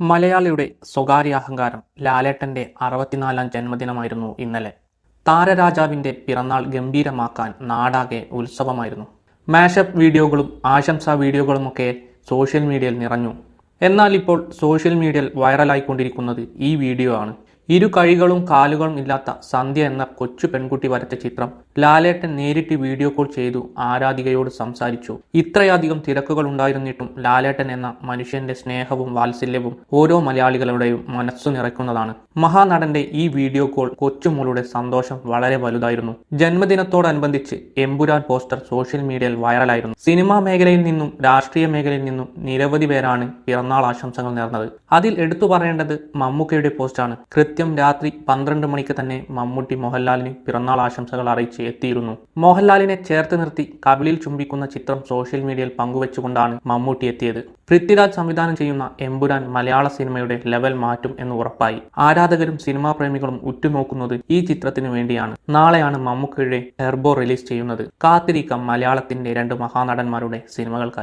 മലയാളിയുടെ സ്വകാര്യ അഹങ്കാരം ലാലേട്ടന്റെ അറുപത്തിനാലാം ജന്മദിനമായിരുന്നു ഇന്നലെ. താരരാജാവിന്റെ പിറന്നാൾ ഗംഭീരമാക്കാൻ നാടാകെ ഉത്സവമായിരുന്നു. മാഷപ്പ് വീഡിയോകളും ആശംസാ വീഡിയോകളുമൊക്കെ സോഷ്യൽ മീഡിയയിൽ നിറഞ്ഞു. എന്നാൽ ഇപ്പോൾ സോഷ്യൽ മീഡിയയിൽ വൈറലായിക്കൊണ്ടിരിക്കുന്നത് ഈ വീഡിയോ ആണ്. ഇരു കഴികളും കാലുകളും ഇല്ലാത്ത സന്ധ്യ എന്ന കൊച്ചു പെൺകുട്ടി വരച്ച ചിത്രം ലാലേട്ടൻ നേരിട്ട് വീഡിയോ കോൾ ചെയ്തു ആരാധികയോട് സംസാരിച്ചു. ഇത്രയധികം തിരക്കുകൾ ഉണ്ടായിരുന്നിട്ടും ലാലേട്ടൻ എന്ന മനുഷ്യന്റെ സ്നേഹവും വാത്സല്യവും ഓരോ മലയാളികളുടെയും മനസ്സു നിറയ്ക്കുന്നതാണ്. മഹാനടന്റെ ഈ വീഡിയോ കോൾ കൊച്ചുമോളുടെ സന്തോഷം വളരെ വലുതായിരുന്നു. ജന്മദിനത്തോടനുബന്ധിച്ച് എമ്പുരാൻ പോസ്റ്റർ സോഷ്യൽ മീഡിയയിൽ വൈറലായിരുന്നു. സിനിമാ മേഖലയിൽ നിന്നും രാഷ്ട്രീയ മേഖലയിൽ നിന്നും നിരവധി പേരാണ് പിറന്നാൾ ആശംസകൾ നേർന്നത്. അതിൽ എടുത്തു പറയേണ്ടത് മമ്മൂക്കയുടെ പോസ്റ്റാണ്. രാത്രി പന്ത്രണ്ട് മണിക്ക് തന്നെ മമ്മൂട്ടി മോഹൻലാലിന് പിറന്നാൾ ആശംസകൾ അറിയിച്ച് എത്തിയിരുന്നു. മോഹൻലാലിനെ ചേർത്ത് നിർത്തി കവിളിൽ ചുംബിക്കുന്ന ചിത്രം സോഷ്യൽ മീഡിയയിൽ പങ്കുവെച്ചുകൊണ്ടാണ് മമ്മൂട്ടി എത്തിയത്. പൃഥ്വിരാജ് സംവിധാനം ചെയ്യുന്ന എമ്പുരാൻ മലയാള സിനിമയുടെ ലെവൽ മാറ്റും എന്ന് ഉറപ്പായി. ആരാധകരും സിനിമാ പ്രേമികളും ഉറ്റുനോക്കുന്നത് ഈ ചിത്രത്തിനു വേണ്ടിയാണ്. നാളെയാണ് മമ്മൂക്കയുടെ ഹെർബോ റിലീസ് ചെയ്യുന്നത്. കാത്തിരിക്കാം മലയാളത്തിന്റെ രണ്ട് മഹാനടന്മാരുടെ സിനിമകൾക്കായി.